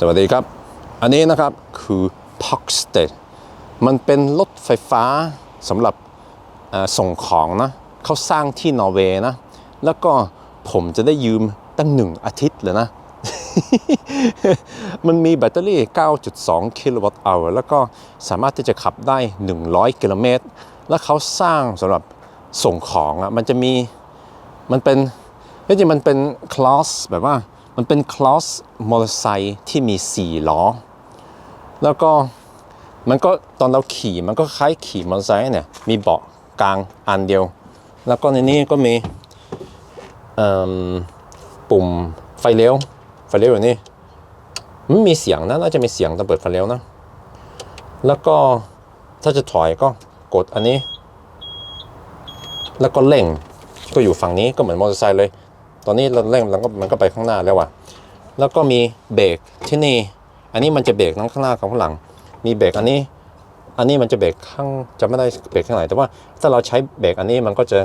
สวัสดีครับ อันนี้นะครับคือ p o x t e d มันเป็นรถไฟฟ้าสำหรับส่งของนะเขาสร้างที่นอร์เวย์นะ แล้วก็ผมจะได้ยืมตั้งหนึ่งอาทิตย์เลยนะ มันมีแบตเตอรี่ 9.2 กิโลวัตต์อวแล้วก็สามารถที่จะขับได้ 100 กิโลเมตร แล้วเขาสร้างสำหรับส่งของอะ มันจะมี มันเป็นจริงมันเป็นคลอสแบบว่า มันเป็นคลอสมอเตอร์ไซค์ที่มี 4 ล้อ แล้วก็มันก็ตอนเราขี่มันก็คล้ายขี่มอเตอร์ไซค์เนี่ยมีเบาะกลางอันเดียว แล้วก็ในนี้ก็มีปุ่มไฟเลี้ยวไฟเลี้ยวอยู่นี่มันมีเสียงนะน่าจะมีเสียงตอนเปิดไฟเลี้ยวนะ แล้วก็ถ้าจะถอยก็กดอันนี้ แล้วก็เร่งก็อยู่ฝั่งนี้ก็เหมือนมอเตอร์ไซค์เลย ตอนนี้เราเร่งมันก็มันก็ไปข้างหน้าแล้วอะแล้วก็มีเบรกที่นี่ อันนี้มันจะเบรกทั้งข้างหน้ากับข้างหลัง มีเบรกอันนี้ อันนี้มันจะเบรกข้างจะไม่ได้เบรกข้างไหน แต่ว่าถ้าเราใช้เบรกอันนี้มันก็จะ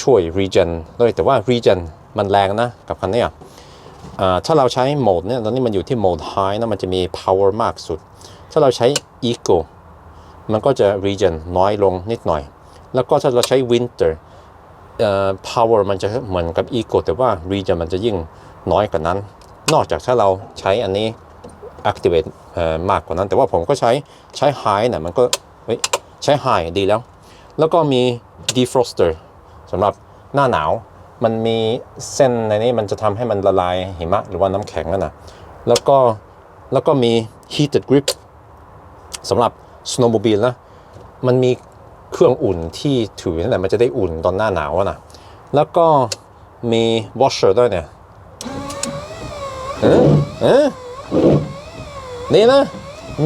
ช่วย regen ด้วย แต่ว่า regen มันแรงนะกับคันนี้อ่าถ้าเราใช้โหมดเนี่ยตอนนี้มันอยู่ที่โหมด high นะมันจะมี power มากสุด ถ้าเราใช้ eco มันก็จะ regen น้อยลงนิดหน่อย แล้วก็ถ้าเราใช้ winter เอ่อ power มันจะเหมือนกับ eco แต่ว่า regen มันจะยิ่งน้อยกว่านั้น นอกจากถ้าเราใช้อันนี้ activate มากกว่านั้น แต่ว่าผมก็ใช้ใช้ high นี่ยมันก็ใช้ high ดีแล้ว แล้วก็มี defroster สำหรับหน้าหนาวมันมีเส้นในนี้มันจะทำให้มันละลายหิมะหรือว่าน้ำแข็งนั่นนะแล้วก็แล้วก็มี heated grip สำหรับ snowmobile นะ มันมี เครื่องอุ่นที่ถือนั่นแหละมันจะได้อุ่นตอนหน้าหนาวนะแล้วก็มี washer ด้วยเนี่ยเออเออนี่นะ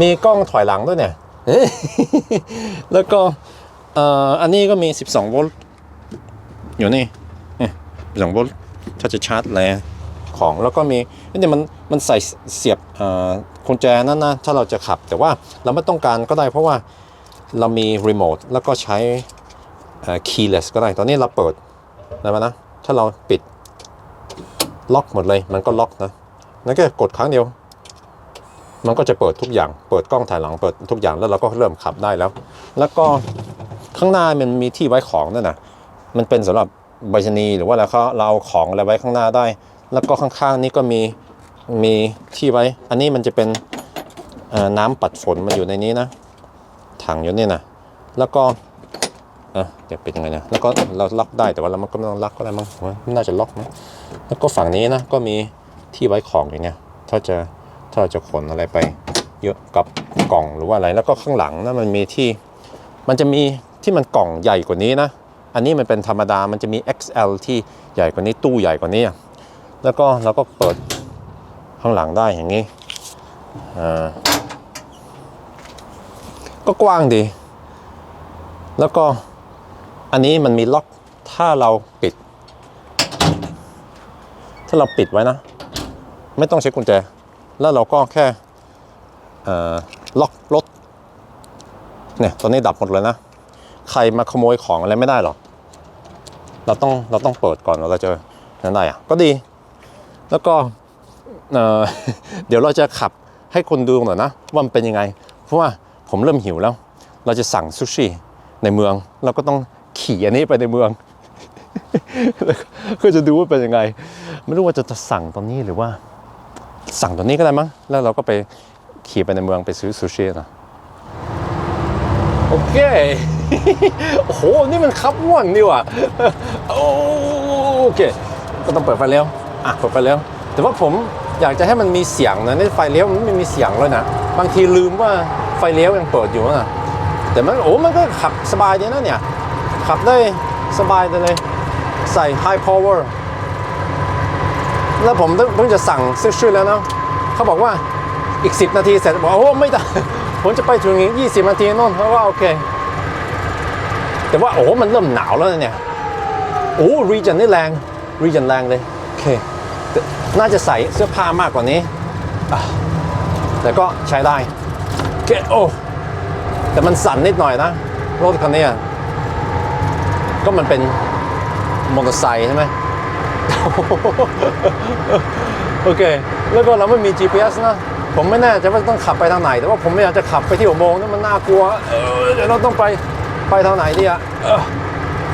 มีกล้องถอยหลังด้วยเนี่ยเอ้ยแล้วก็เอ่ออันนี้ก็มี 12 โวลต์อยู่นี่เนี่ย12โวลต์ถ้าจะชาร์จอะไรของแล้วก็มีนี่มันมันใส่เสียบเอ่อกุญแจนั่นนะถ้าเราจะขับ แต่ว่าเราไม่ต้องการก็ได้เพราะว่า เรามีรีโมทแล้วก็ใช้เอ่อ keyless ก็ได้ ตอนนี้เราเปิดได้ไหมนะ ถ้าเราปิดล็อกหมดเลย มันก็ล็อกนะ นั่นก็กดครั้งเดียว มันก็จะเปิดทุกอย่าง เปิดกล้องถ่ายหลัง เปิดทุกอย่าง แล้วเราก็เริ่มขับได้แล้ว แล้วก็ข้างหน้ามันมีที่ไว้ของนั่นนะมันเป็นสำหรับใบชนีหรือว่าเราเขาเราเอาของอะไรไว้ข้างหน้าได้ แล้วก็ข้างๆ นี้ก็มีมีที่ไว้ อันนี้มันจะเป็นน้ำปัดฝนมันอยู่ในนี้นะ ถังอยู่เนี่ยนะแล้วก็เออเดี๋ยวเป็นยังไงนะแล้วก็เราล็อกได้แต่ว่าเรามันก็ไม่ต้องล็อกก็ได้มั้งมว่าน่าจะล็อกนะแล้วก็ฝั่งนี้นะก็มีที่ไว้ของอย่างเงี้ยถ้าจะถ้าจะขนอะไรไป เยอะกับกล่องหรือว่าอะไร แล้วก็ข้างหลังนะมันมีที่ มันจะมีที่มันกล่องใหญ่กว่านี้นะ อันนี้มันเป็นธรรมดามันจะมี XL ที่ใหญ่กว่านี้ตู้ใหญ่กว่านี้ แล้วก็เราก็เปิดข้างหลังได้อย่างนี้อ่า ก็กว้างดี แล้วก็อันนี้มันมีล็อกถ้าเราปิด ถ้าเราปิดไว้นะ ไม่ต้องใช้กุญแจ แล้วเราก็แค่ล็อกรถเนี่ยตอนนี้ดับหมดเลยนะ ใครมาขโมยของอะไรไม่ได้หรอก เราต้องเราต้องเปิดก่อนเราจะนั้นได้อะก็ดี แล้วก็เเดี๋ยวเราจะขับให้คนดูหน่อยนะว่ามันเป็นยังไง เพราะว่า ผมเริ่มหิวแล้ว เราจะสั่งซูชิในเมือง เราก็ต้องขี่อันนี้ไปในเมืองแล้วก็จะดูว่าเป็นยังไง ไม่รู้ว่าจะสั่งตอนนี้หรือว่า สั่งตอนนี้ก็ได้มั้งแล้วเราก็ไปขี่ไปในเมืองไปซื้อซูชินะโอเคโอ้โหนี่มันขับม่วนนี่ว่ะโอเค ก็ต้องเปิดไฟเลี้ยวอะเปิดไฟเลี้ยวแต่ว่าผมอยากจะให้มันมีเสียงนะในไฟเลี้ยวมันไม่มีเสียงเลยนะ บางทีลืมว่า ไฟเลี้ยวยังเปิดอยู่นะแต่มันโอ้มันก็ขับสบายดีนะเนี่ย ขับได้สบายเลยใส่ high power แล้วผมเพิ่งจะสั่งซื้อชื่อแล้วเนาะเขาบอกว่าอีก 10 นาทีเสร็จบอกโอ้ไม่ได้ผมจะไปถึงอีก20นาทีโน่นเพราะว่าโอเค แต่ว่าโอ้มันเริ่มหนาวแล้วเนี่ยโอ้รีจันนี่แรงรีจันแรงเลยโอเคน่าจะใส่เสื้อผ้ามากกว่านี้แต่ก็ใช้ได้ โอเคโอ้แต่มันสั่นนิดหน่อยนะรถคันนี้ก็มันเป็นมอเตอร์ไซค์ใช่ไหมโอเค แล้วก็เราไม่มี GPS นะ ผมไม่แน่ใจว่าต้องขับไปทางไหน แต่ว่าผมไม่อยากจะขับไปที่อุโมงนั่นมันน่ากลัวเดี๋ยวเราต้องไปไปทางไหนดีอะ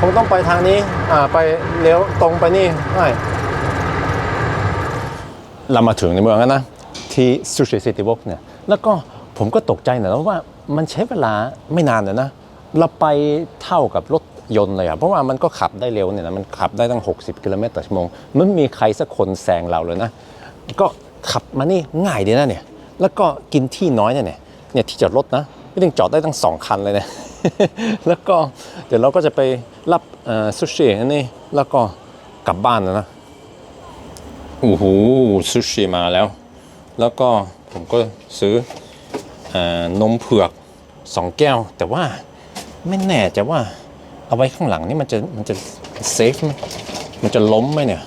คงต้องไปทางนี้อ่าไปเลี้ยวตรงไปนี่ใช่เรามาถึงในเมืองแล้วนะ ที่ซูชิซิตี้วอล์กเนี่ย แล้วก็ ผมก็ตกใจหน่อยนะว่ามันใช้เวลาไม่นานเลยนะ เราไปเท่ากับรถยนต์เลยอะเพราะว่ามันก็ขับได้เร็วเนี่ยนะมันขับได้ตั้ง 60 กิโลเมตรต่อชั่วโมงมันมีใครสักคนแซงเราเลยนะ ก็ขับมานี่ง่ายดีนะเนี่ย แล้วก็กินที่น้อยเนี่ยเนี่ยที่จอดรถนะไม่ต้องจอดได้ตั้งสองคันเลยนะแล้วก็เดี๋ยวเราก็จะไปรับซูชิอันนี่แล้วก็กลับบ้านแล้วนะโอ้โหซูชิมาแล้ว แล้วก็ผมก็ซื้อ นมเผือกสองแก้ว แต่ว่าไม่แน่ใจว่าเอาไว้ข้างหลังนี่มันจะมันจะเซฟไหมมันจะล้มไหมเนี่ย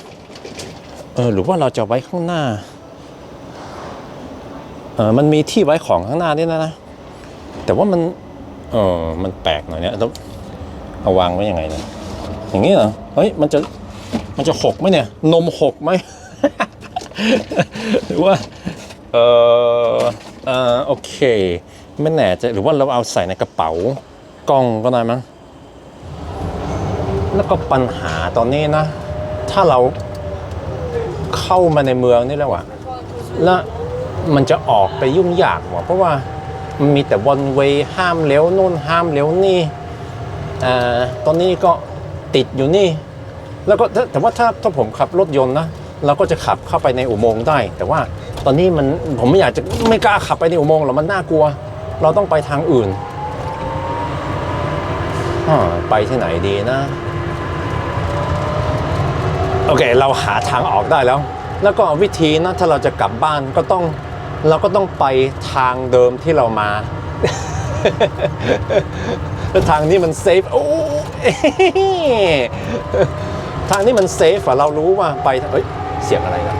เออหรือว่าเราจะไว้ข้างหน้าเออมันมีที่ไว้ของข้างหน้าด้วยนะนะแต่ว่ามันเออมันแปลกหน่อยเนี่ยแล้วเอาวางไว้ยังไงเนี่ยอย่างนี้เหรอเฮ้ยมันจะมันจะหกไหมเนี่ย นมหกไหม หรือว่าเออ เออโอเค ไม่แน่ใจหรือว่าเราเอาใส่ในกระเป๋ากล้องก็ได้มั้งแล้วก็ปัญหาตอนนี้นะ ถ้าเราเข้ามาในเมืองนี่แล้วอะแล้วมันจะออกไปยุ่งยากว่ะเพราะว่ามันมีแต่วันเวห้ามเลี้ยวนู่นห้ามเลี้ยวนี่อ่าตอนนี้ก็ติดอยู่นี่ แล้วก็แต่แต่ว่าถ้าถ้าผมขับรถยนต์นะเราก็จะขับเข้าไปในอุโมงค์ได้ แต่ว่า ตอนนี้มันผมไม่อยากจะไม่กล้าขับไปในอุโมงค์หรอกมันน่ากลัว เราต้องไปทางอื่นอ่าไปที่ไหนดีนะ โอเค เราหาทางออกได้แล้ว แล้วก็วิธีนะถ้าเราจะกลับบ้านก็ต้องเราก็ต้องไปทางเดิมที่เรามาแล้วทางนี้มันเซฟโอ้ทางนี้มันเซฟอะเรารู้ว่าไปเฮ้ยเสียงอะไรนะ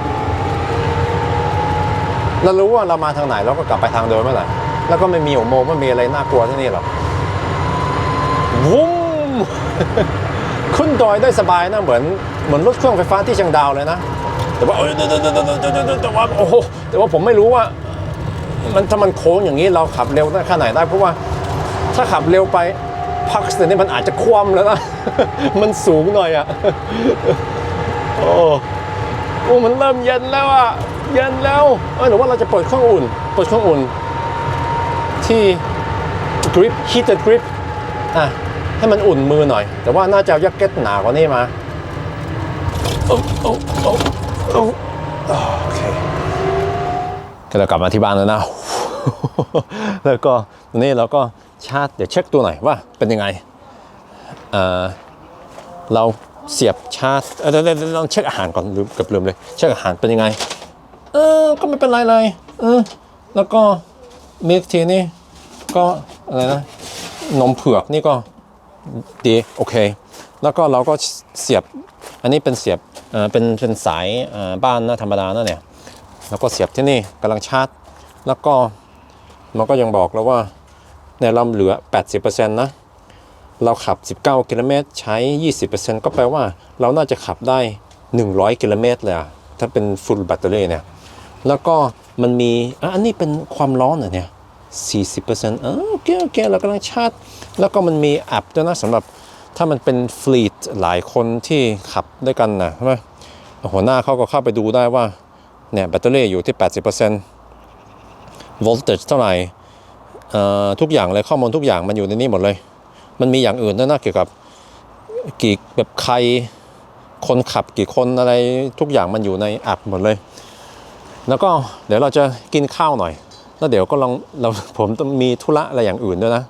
เรารู้ว่าเรามาทางไหนเราก็กลับไปทางเดิมเมื่อไหร่แล้วก็ไม่มีอุโมงค์ไม่มีอะไรน่ากลัวที่นี่หรอกวุ้มขึ้นดอยได้สบายนะเหมือนเหมือนรถเครื่องไฟฟ้าที่เชียงดาวเลยนะ แต่ว่าเอ้ยแต่ว่าโอ้โหแต่ว่าผมไม่รู้ว่า มันถ้ามันโค้งอย่างนี้เราขับเร็วได้แค่ไหนได้เพราะว่าถ้าขับเร็วไปพักเสร็จนี่มันอาจจะคว่ำแล้วนะ มันสูงหน่อยอะ โอ้โอ้มันเริ่มเย็นแล้วอะ เย็นแล้วเออหรือว่าเราจะเปิดเครื่องอุ่น เปิดเครื่องอุ่น ที่ grip heated grip อะ ให้มันอุ่นมือหน่อย แต่ว่าน่าจะเอาแจ็คเก็ตหนากว่านี้มาโอ้โอ้โอ้โอ้โอเคก็เรากลับมาที่บ้านแล้วนะ แล้วก็ตอนนี้เราก็ชาร์จเดี๋ยวเช็คตัวหน่อยว่าเป็นยังไงเอ่อเราเสียบชาร์จเออเดี๋ยวเดี๋ยวเดี๋ยวลองเช็คอาหารก่อนลืมเกือบลืมเลย เช็คอาหารเป็นยังไง เออ ก็ไม่เป็นไรเลยเออแล้วก็มิลค์ทีนี่ก็อะไรนะนมเผือกนี่ก็ดีโอเค แล้วก็เราก็เสียบอันนี้เป็นเสียบเอ่อเป็นเป็นสายเอ่อบ้านนะธรรมดานะเนี่ยแล้วก็เสียบที่นี่กำลังชาร์จ แล้วก็มันก็ยังบอกแล้วว่าเนี่ยเราเหลือ 80%นะเราขับ 19 กิโลเมตรใช้ 20%ก็แปลว่า เราน่าจะขับได้ 100 กิโลเมตรเลยอะถ้าเป็น full battery เนี่ย แล้วก็มันมีอันนี้เป็นความร้อนเหรอเนี่ย40%เออโอเคโอเคเรากำลังชาร์จ แล้วก็มันมีแอปด้วยนะสำหรับถ้ามันเป็นฟลีดหลายคนที่ขับด้วยกันนะใช่ไหมหัวหน้าเขาก็เข้าไปดูได้ว่า เนี่ยแบตเตอรี่อยู่ที่ 80% voltage เท่าไหร่ทุกอย่างเลยข้อมูลทุกอย่างมันอยู่ในนี้หมดเลย มันมีอย่างอื่นด้วยนะเกี่ยวกับกี่แบบใครคนขับกี่คนอะไรทุกอย่างมันอยู่ในแอปหมดเลย แล้วก็เดี๋ยวเราจะกินข้าวหน่อย แล้วเดี๋ยวก็ลองเราผมต้องมีธุระอะไรอย่างอื่นด้วยนะ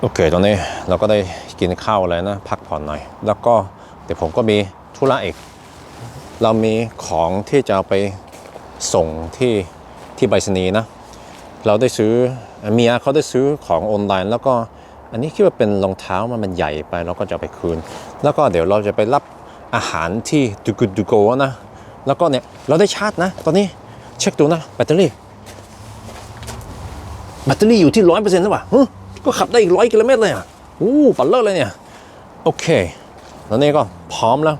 โอเค ตอนนี้เราก็ได้กินข้าวแล้วนะ พักผ่อนหน่อย แล้วก็เดี๋ยวผมก็มีธุระอีก เรามีของที่จะเอาไปส่งที่ที่ไปรษณีย์นะ เราได้ซื้อเมียเขาได้ซื้อของออนไลน์ แล้วก็อันนี้คิดว่าเป็นรองเท้ามันมันใหญ่ไปเราก็จะไปคืน แล้วก็เดี๋ยวเราจะไปรับอาหารที่ดูกุดูโกนะ แล้วก็เนี่ยเราได้ชาร์จนะ ตอนนี้เช็คดูนะแบตเตอรี่ แบตเตอรี่อยู่ที่ร้อยเปอร์เซ็นต์แล้วป่ะก็ขับได้อีกร้อยกิโลเมตรเลยอะอู้ปัดเลิศเลยเนี่ย โอเค แล้วนี่ก็พร้อมแล้ว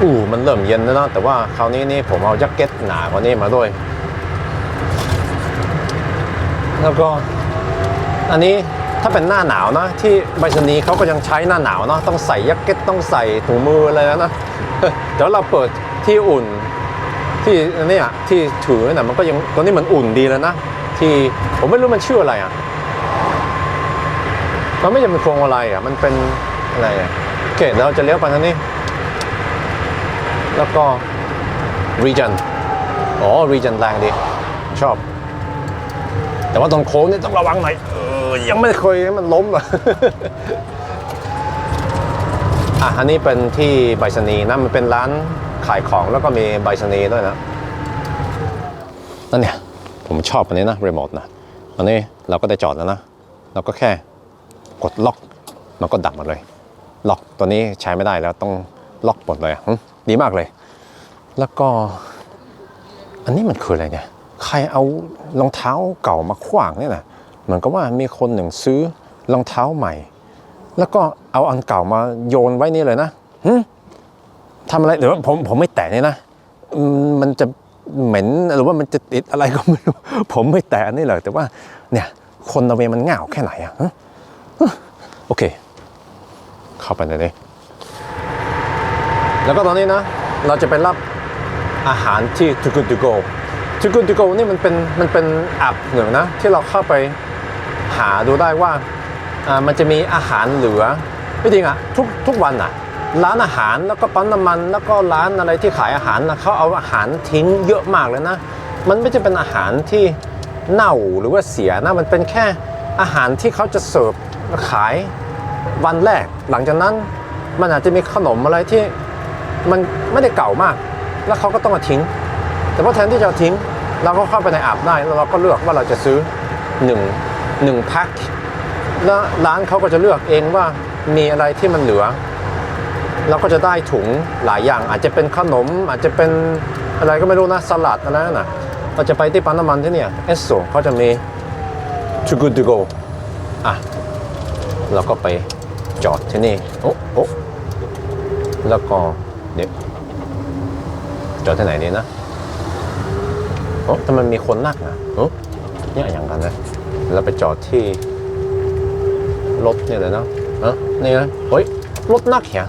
อู้มันเริ่มเย็นแล้วนะแต่ว่าคราวนี้นี่ผมเอาแจ็คเก็ตหนากว่านี้มาด้วย แล้วก็อันนี้ถ้าเป็นหน้าหนาวนะ ที่ใบชนีเขาก็ยังใช้หน้าหนาวเนาะต้องใส่แจ็คเก็ตต้องใส่ถุงมืออะไรแล้วนะ เดี๋ยวเราเปิดที่อุ่นที่นเนี่ยที่ถือน่ะมันก็ยังตอนนี้มันอุ่นดีแล้วนะ ที่ผมไม่รู้มันชื่ออะไรอะมันไม่ใช่เป็นพวงมาลัยอะ มันเป็นอะไรอะโอเคเดี๋ยวเราจะเลี้ยวไปทางนี้ แล้วก็ region อ๋อ region แรงดี ชอบ แต่ว่าตอนโค้งนี่ต้องระวังหน่อยเออยังไม่เคยให้มันล้มเลย อะอันนี้เป็นที่ใบชนีนะมันเป็นร้านขายของแล้วก็มีใบชนีด้วยนะนั่นเนี่ยผมชอบอันนี้นะรีโมทนะอันนี้เราก็ได้จอดแล้วนะ เราก็แค่กดล็อกมันก็ดับหมดเลย ล็อกตัวนี้ใช้ไม่ได้แล้วต้องล็อกหมดเลยฮึดีมากเลย แล้วก็ อันนี้มันคืออะไรเนี่ยใครเอารองเท้าเก่ามาขวางเนี่ยนะเหมือนกับว่ามีคนหนึ่งซื้อรองเท้าใหม่ แล้วก็เอาอันเก่ามาโยนไว้นี่เลยนะหึทำอะไรเดี๋ยวผมผมไม่แตะนี่นะมันจะเหม็นหรือว่ามันจะติดอะไรก็ไม่รู้ ผมไม่แตะอันนี่เลยแต่ว่า เนี่ย คนนอร์เวย์มันเหงาแค่ไหนอะฮะโอเค เข้าไปในนี้แล้วก็ตอนนี้นะ เราจะไปรับอาหารที่ Too Good To Go Too Good To Go นี่มันเป็นมันเป็นแอปหนึ่งนะ ที่เราเข้าไปหาดูได้ว่า มันจะมีอาหารเหลือไม่จริงอะทุกทุกวันอะร้านอาหารแล้วก็ปั๊มน้ำมัน แล้วก็ร้านอะไรที่ขายอาหารนะเขาเอาอาหารทิ้งเยอะมากเลยนะ มันไม่ใช่เป็นอาหารที่เน่าหรือว่าเสียนะมันเป็นแค่อาหารที่เขาจะเสิร์ฟขายวันแรก หลังจากนั้นมันอาจจะมีขนมอะไรที่มันไม่ได้เก่ามาก แล้วเขาก็ต้องมาทิ้ง แต่ว่าแทนที่จะทิ้ง เราก็เข้าไปในแอปได้แล้วเราก็เลือกว่าเราจะซื้อ1 1แพ็ค แล้วร้านเขาก็จะเลือกเองว่ามีอะไรที่มันเหลือ เราก็จะได้ถุงหลายอย่าง อาจจะเป็นขนม อาจจะเป็นอะไรก็ไม่รู้นะสลัดอะไรนั่นนะเราจะไปที่ปั๊มน้ำมันที่เนี่ยเอสโซเขาจะมี too good to go อะเราก็ไปจอดที่นี่โอ้โอ้แล้วก็เดี๋ยวจอดที่ไหนดีนะโอ้แต่มันมีคนนักนะโอ้เนี่ยอย่างกันนะเราไปจอดที่ รถเนี่ยเลยนะเนี่นะเฮ้ยรถนักเหรอ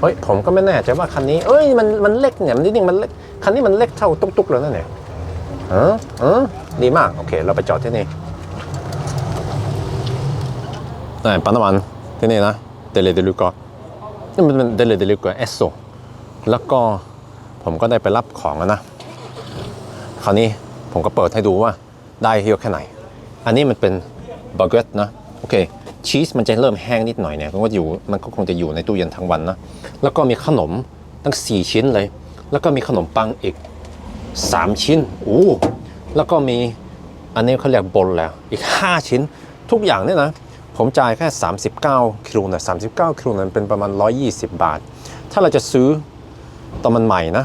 เฮ้ยผมก็ไม่แน่ใจว่าคันนี้เอ้ยมันมันเล็กเนี่ยมันนิดนึงมันเล็กคันนี้มันเล็กเท่าตุ๊กๆเลยนะเนี่ยเออเออดีมากโอเค เราไปจอดที่นี่นี่ปั๊มน้ำมันที่นี่นะเดลิเดลูกอนี่มันเป็นเดลเดลูกอเอสโซแล้วก็ผมก็ได้ไปรับของแล้วนะคราวนี้ผมก็เปิดให้ดูว่าได้เยอะแค่ไหน อันนี้มันเป็นบาเกตนะโอเค ชีสมันจะเริ่มแห้งนิดหน่อยเนี่ยมันก็อยู่มันก็คงจะอยู่ในตู้เย็นทั้งวันนะแล้วก็มีขนมตั้ง 4 ชิ้นเลย แล้วก็มีขนมปังอีก 3 ชิ้นโอ้แล้วก็มีอันนี้เขาเรียกบนแล้วอีก 5 ชิ้น ทุกอย่างเนี่ยนะผมจ่ายแค่ 39คิโลนะ39คิโลนั้นเป็นประมาณ 120 บาท ถ้าเราจะซื้อตอนมันใหม่นะ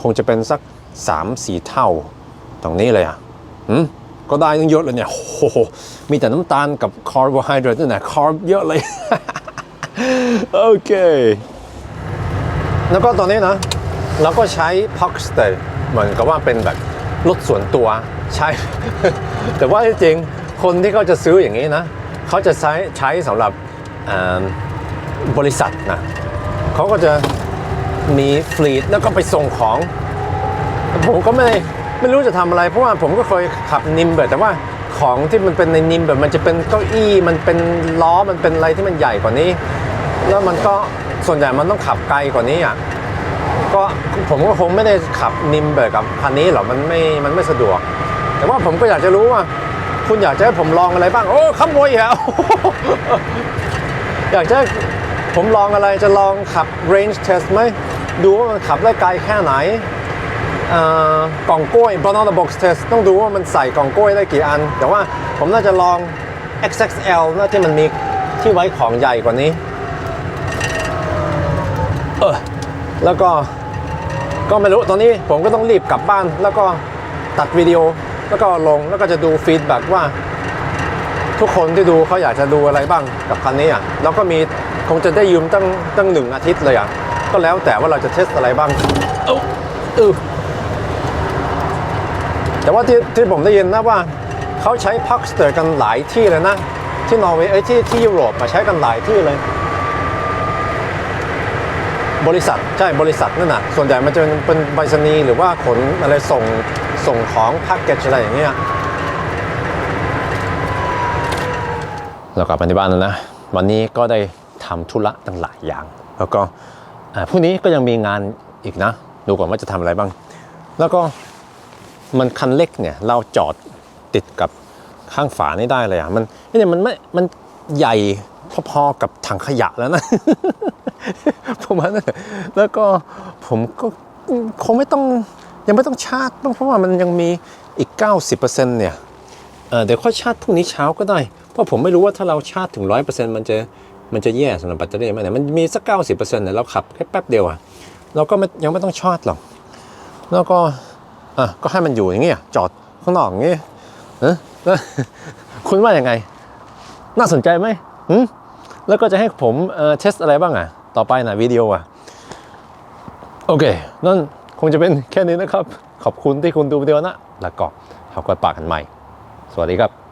คงจะเป็นสัก 3-4 เท่าตรงนี้เลยอะอืม ก็ได้ตั้งเยอะเลยเนี่ยโอ้โหมีแต่น้ำตาลกับคาร์โบไฮเดรตนี่นะคาร์บเยอะเลย โอเค แล้วก็ตอนนี้นะเราก็ใช้ p o x t e r เหมือนกับว่าเป็นแบบรถส่วนตัวใช้ แต่ว่าจริงคนที่เขาจะซื้ออย่างนี้นะเขาจะใช้ใช้สำหรับบริษัทนะเขาก็จะมีฟลีดแล้วก็ไปส่งของ ผมก็ไม่ ไม่รู้จะทำอะไร เพราะว่าผมก็เคยขับนิมแบบแต่ว่าของที่มันเป็นในนิมแบบมันจะเป็นเก้าอี้มันเป็นล้อมันเป็นอะไรที่มันใหญ่กว่านี้ แล้วมันก็ส่วนใหญ่มันต้องขับไกลกว่านี้อะก็ผมก็คงไม่ได้ขับนิมแบบกับคันนี้หรอกมันไม่มันไม่สะดวก แต่ว่าผมก็อยากจะรู้ว่า คุณอยากจะให้ผมลองอะไรบ้างโอ้ขโมยอีกแล้วอยากจะผมลองอะไรจะลองขับ range test ไหมดูว่ามันขับได้ไกลแค่ไหน กล่องกล้วย banana box test ต้องดูว่ามันใส่กล่องกล้วยได้กี่อัน แต่ว่าผมน่าจะลอง XXL น่าที่มันมีที่ไว้ของใหญ่กว่านี้ เออ แล้วก็ก็ไม่รู้ตอนนี้ผมก็ต้องรีบกลับบ้าน แล้วก็ตัดวิดีโอ แล้วก็ลงแล้วก็จะดูฟีดแบ็ว่า ทุกคนที่ดูเขาอยากจะดูอะไรบ้างกับคันนี้อะแล้วก็มีคงจะได้ยืมตั้งตั้งหนึ่งอาทิตย์เลยอะก็แล้วแต่ว่าเราจะเทสอะไรบ้างเอ้าเออ แต่ว่าที่ที่ผมได้ยินนะว่าเขาใช้พักสเตอร์กันหลายที่เลยนะ ที่นอร์เวย์เอ้ยที่ที่ยุโรปมาใช้กันหลายที่เลย บริษัทใช่บริษัทนั่นน่ะส่วนใหญ่มันจะเป็นเป็นใบสนีย์หรือว่าขนอะไรส่งส่งของแพ็กเกจอะไรอย่างเงี้ยเรากลับมาที่บ้านแล้วนะ วันนี้ก็ได้ทำธุระตั้งหลายอย่าง แล้วก็อ่าพรุ่งนี้ก็ยังมีงานอีกนะ ดูก่อนว่าจะทำอะไรบ้าง แล้วก็ มันคันเล็กเนี่ยเราจอดติดกับข้างฝานี่ได้เลยอะ มันเนี่ยมันไม่ มันใหญ่พอๆกับถังขยะแล้วนะประมานั้นแล้วก็ผมก็คงไม่ต้องยังไม่ต้องชาร์จเพราะว่ามันยังมีอีก 90%เนี่ยเอ่อเดี๋ยวค่อยชาร์จพรุ่งนี้เช้าก็ได้ เพราะผมไม่รู้ว่าถ้าเราชาร์จถึง 100%มันจะมันจะแย่สำหรับแบตเตอรี่ไหมเนี่ยมันมีสัก 90%เนี่ยเราขับแค่แป๊บเดียวอะเราก็ไม่ยังไม่ต้องชาร์จหรอก แล้วก็ อะก็ให้มันอยู่อย่างเงี้ยจอดข้างนอกอย่างเงี้ยเออคุณว่าอย่างไง น่าสนใจไหมหืมแล้วก็จะให้ผมเอ่อเทสอะไรบ้างอะ ต่อไปนะวิดีโออะ โอเค นั่นคงจะเป็นแค่นี้นะครับ ขอบคุณที่คุณดูวิดีโอนะ แล้วก็เขาก็ปากกันใหม่ สวัสดีครับ